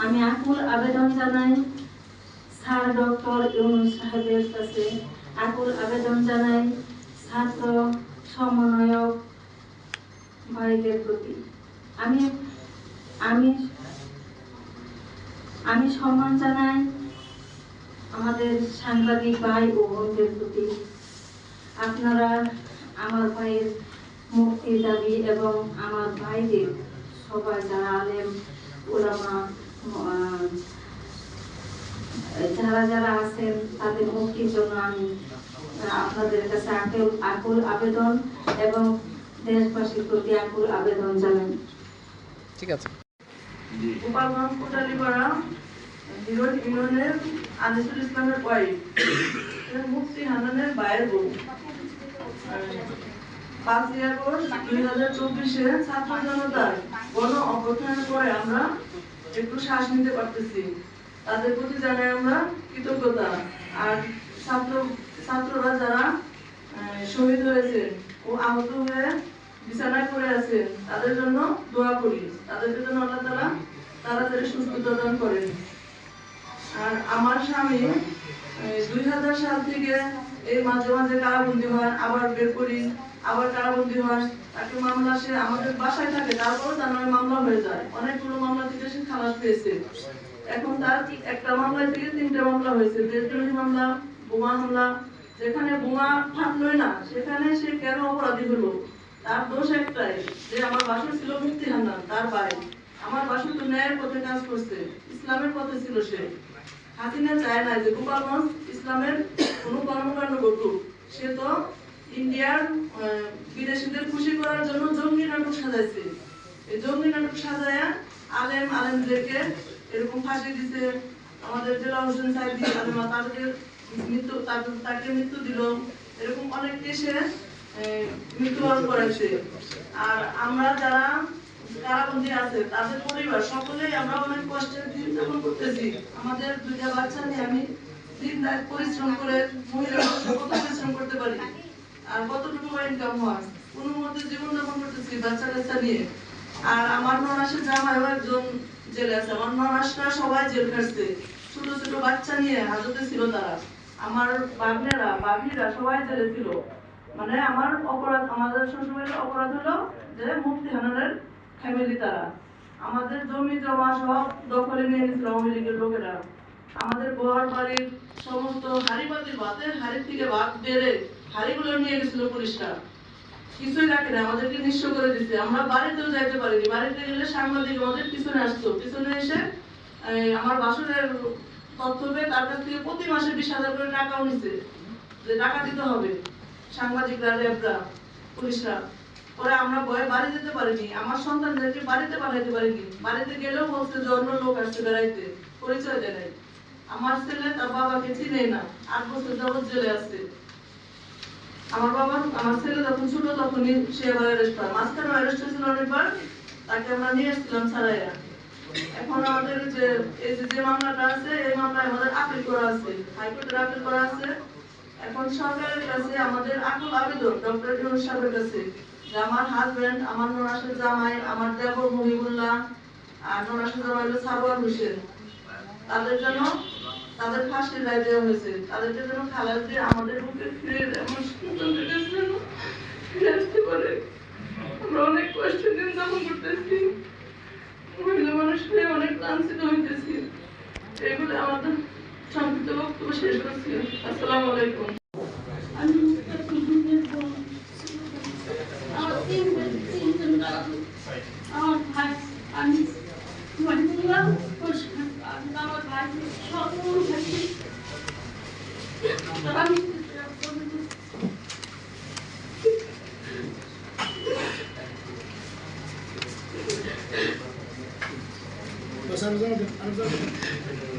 আমি আকুল আবেদন জানাই স্যার ডক্টর ইউনুস সাহেবের কাছে। আকুল আবেদন জানাই ছাত্র সমন্বয়ক ভাইদের প্রতি। আমি আমি আমি সম্মান জানাই আমাদের সাংবাদিক ভাই ও বোনদের প্রতি। আপনারা আমার ভাইয়ের মুক্তির দাবি এবং আমার ভাইদের সবাই যারা আলেম, ওলামা যারা যারা আছেন তাদের মুক্তির জন্য আমি আপনাদের কাছে আকুল আকুল আবেদন এবং দেশবাসীর প্রতি আকুল আবেদন জানাই। ঠিক আছে। গোপালগঞ্জ কোটালীপাড়া বিরোধ ইউনিয়নের আনিসুল ইসলামের ওয়াইফ মুক্তি হানানের বাইরের বউ। পাঁচই আগস্ট দুই হাজার চব্বিশে ছাত্র জনতার গণ অভ্যুত্থানের পরে আমরা একটু শ্বাস নিতে পারতেছি। তাদের প্রতি জানাই আমরা কৃতজ্ঞতা। আর ছাত্র ছাত্ররা যারা শহীদ হয়েছে ও আহত হয়ে বিছানায় পড়ে আছে, তাদের জন্য দোয়া করি। তাদের জন্য আল্লাহ তারা তাড়াতাড়ি সুস্থতা দান করেন। আর আমার স্বামী দুই হাজার সাল থেকে এই মাঝে মাঝে কারাবন্দি হয়, আবার বের করি, আবার কারাবন্দি হয়। তাকে মামলা সে আমাদের বাসায় থাকে, তারপরও তার নামে মামলা হয়ে যায়। অনেকগুলো মামলা থেকে সে খালাস পেয়েছে। এখন তার একটা মামলা থেকে তিনটা মামলা হয়েছে। দেশদ্রোহী মামলা, বোমা হামলা, যেখানে বোমা ফাটলোই না, সেখানে সে কেন অপরাধী হলো? তার দোষ একটাই, যে আমার বাসা ছিল মুক্তি হান্নান, তার ভাই। আমার বাসা তো ন্যায়ের পথে কাজ করছে, ইসলামের পথে ছিল সে। হাসিনা চায় না যে গোপালগঞ্জ ইসলামের কোনো কর্মকাণ্ড ঘটুক, সে তো ইন্ডিয়ার বিদেশিদের খুশি করার জন্য জঙ্গি নাটক সাজাইছে। এই জঙ্গি নাটক সাজায়া আলেম আলেমদেরকে এরকম ফাঁসি দিছে। আমাদের জেলা হোসেন সাহেব আলেমা তাদের মৃত্যু তাকে মৃত্যু দিল। এরকম অনেক দেশে মৃত্যুবরণ করেছে। আর আমরা যারা আছে, তাদের পরিবার, সকলেই আমরা অনেক দিন যাপন করতেছি। আমাদের দুইটা বাচ্চা নিয়ে আমি দিন রাত পরিশ্রম করে মহিলা কত পরিশ্রম করতে পারি, আর কতটুকু ইনকাম হয় মতে জীবন যাপন করতেছি বাচ্চা কাচ্চা নিয়ে। আর আমার জামাইও একজন জেলে আছে, আমার ননাসরা সবাই জেল ছোট ছোট বাচ্চা নিয়ে হাজতে ছিল তারা। আমার বাগনেরা বাগনিরা সবাই জেলে ছিল। মানে আমার অপরাধ, আমাদের শ্বশুরের অপরাধ হলো যে মুক্তি হানানের ফ্যামিলি তারা আমাদের জমি, জমা সব দখলে নিয়ে নিয়েছিল আওয়ামী লীগের লোকেরা। আমাদের ঘর বাড়ির সমস্ত হাড়ি পাতির ভাতের হাড়ি থেকে ভাত বেড়ে হাড়িগুলো নিয়ে গেছিল পুলিশরা। কিছুই রাখে না আমাদেরকে নিঃস্ব করে দিতে আমরা বাড়িতেও যাইতে পারিনি। বাড়িতে গেলে সাংবাদিক আমাদের পিছনে আসতো। পিছনে এসে আমার বাসনের তথ্য পেয়ে তার কাছ থেকে প্রতি মাসে বিশ হাজার করে টাকাও নিছে। যে টাকা দিতে হবে, সাংবাদিকরা র্যাবরা পুলিশরা। পরে আমরা ভয়ে বাড়ি যেতে পারিনি। আমার সন্তানদেরকে বাড়িতে পাঠাইতে পারিনি। বাড়িতে গেলেও বলছে যে অন্য লোক আসছে বেড়াইতে। পরিচয় দেয় আমার ছেলে তার বাবাকে চিনে না। আট বছর যাবৎ জেলে আছে। আমার বাবা, আমার ছেলে যখন ছোট তখনই সে অ্যারেস্ট মাঝখানে অ্যারেস্ট হয়েছিল অনেকবার। তাকে আমরা নিয়ে ছাড়াইয়া। এখন আমাদের যে, এই যে মামলাটা আছে, এই মামলায় আমাদের আপিল করা আছে। হাইকোর্টের আপিল করা আছে। এখন সরকারের কাছে আমাদের আকুল আবেদন, ডক্টর সাহেবের কাছে। আমার হাজবেন্ড আমার ননাসের জামাই, আমার দেবর মহিবুল্লাহ আর ননাসের জামাই হলো সারোয়ার হোসেন। তাদের জন্য তাদের ফাঁসি রায় দেওয়া হয়েছে। তাদেরকে যেন খালাস দিয়ে আমাদের বুকে ফিরে আমার সন্তানদের যেন ফিরে আসতে পারে। আমরা অনেক কষ্টের দিন যাপন করতেছি। মহিলা মানুষ হয়ে অনেক লাঞ্ছিত হইতেছি। এগুলো আমাদের সংক্ষিপ্ত বক্তব্য শেষ করছি। আসসালামু আলাইকুম আমি কুটুম্বের বোন আমার তিন তিনজন দাদু আমার ভাই আমি মহিলা আমার ভাই সকল ভাই আমি বস আরেকজন আরেকজন